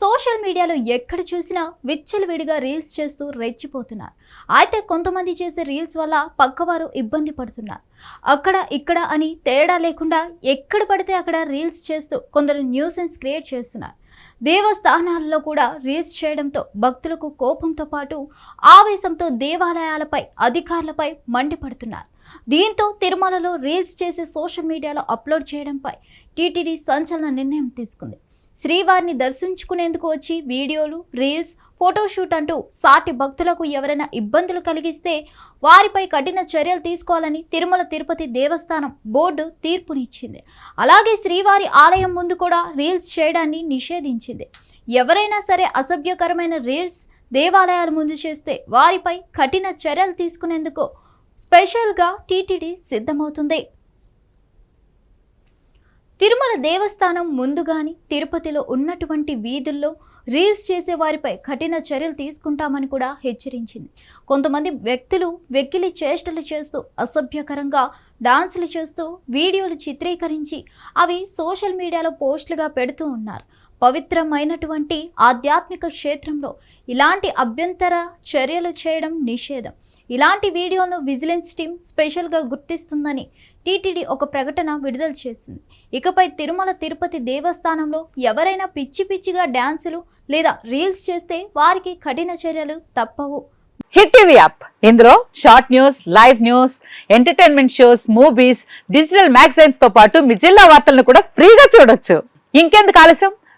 Social మీడియాలో ఎక్కడ చూసినా విచ్చలవిడిగా రీల్స్ చేస్తూ రెచ్చిపోతున్నారు. అయితే కొంతమంది చేసే రీల్స్ వల్ల పక్కవారు ఇబ్బంది పడుతున్నారు. అక్కడ ఇక్కడ అని తేడా లేకుండా ఎక్కడ పడితే అక్కడ రీల్స్ చేస్తూ కొందరు న్యూసెన్స్ క్రియేట్ చేస్తున్నారు. దేవస్థానాల్లో కూడా రీల్స్ చేయడంతో భక్తులకు కోపంతో పాటు ఆవేశంతో దేవాలయాలపై అధికారులపై మండిపడుతున్నారు. దీంతో తిరుమలలో రీల్స్ చేసి సోషల్ మీడియాలో అప్లోడ్ చేయడంపై టీటీడీ సంచలన నిర్ణయం తీసుకుంది. శ్రీవారిని దర్శించుకునేందుకు వచ్చి వీడియోలు రీల్స్ ఫోటోషూట్ అంటూ సాటి భక్తులకు ఎవరైనా ఇబ్బందులు కలిగిస్తే వారిపై కఠిన చర్యలు తీసుకోవాలని తిరుమల తిరుపతి దేవస్థానం బోర్డు తీర్పునిచ్చింది. అలాగే శ్రీవారి ఆలయం ముందు కూడా రీల్స్ చేయడాన్ని నిషేధించింది. ఎవరైనా సరే అసభ్యకరమైన రీల్స్ దేవాలయాల ముందు చేస్తే వారిపై కఠిన చర్యలు తీసుకునేందుకు స్పెషల్గా టీటీడీ సిద్ధమవుతుంది. తిరుమల దేవస్థానం ముందుగాని తిరుపతిలో ఉన్నటువంటి వీధుల్లో రీల్స్ చేసే వారిపై కఠిన చర్యలు తీసుకుంటామని కూడా హెచ్చరించింది. కొంతమంది వ్యక్తులు వెక్కిలి చేష్టలు చేస్తూ అసభ్యకరంగా డాన్సులు చేస్తూ వీడియోలు చిత్రీకరించి అవి సోషల్ మీడియాలో పోస్టులుగా పెడుతూ ఉన్నారు. పవిత్రమైనటువంటి ఆధ్యాత్మిక క్షేత్రంలో ఇలాంటి అభ్యంతర చర్యలు చేయడం నిషేధం. ఇలాంటి వీడియోను విజిలెన్స్ టీం స్పెషల్గా గుర్తిస్తుందని టీటీడీ ఒక ప్రకటన విడుదల చేసింది. ఇకపై తిరుమల తిరుపతి దేవస్థానంలో ఎవరైనా పిచ్చి పిచ్చిగా డ్యాన్సులు లేదా రీల్స్ చేస్తే వారికి కఠిన చర్యలు తప్పవు. Hit TV app. ఇందులో short news live news entertainment shows movies digital మ్యాగజైన్స్తో పాటు మీ జిల్లా వార్తలను కూడా ఫ్రీగా చూడొచ్చు. ఇంకెందుకు ఆలస్యం?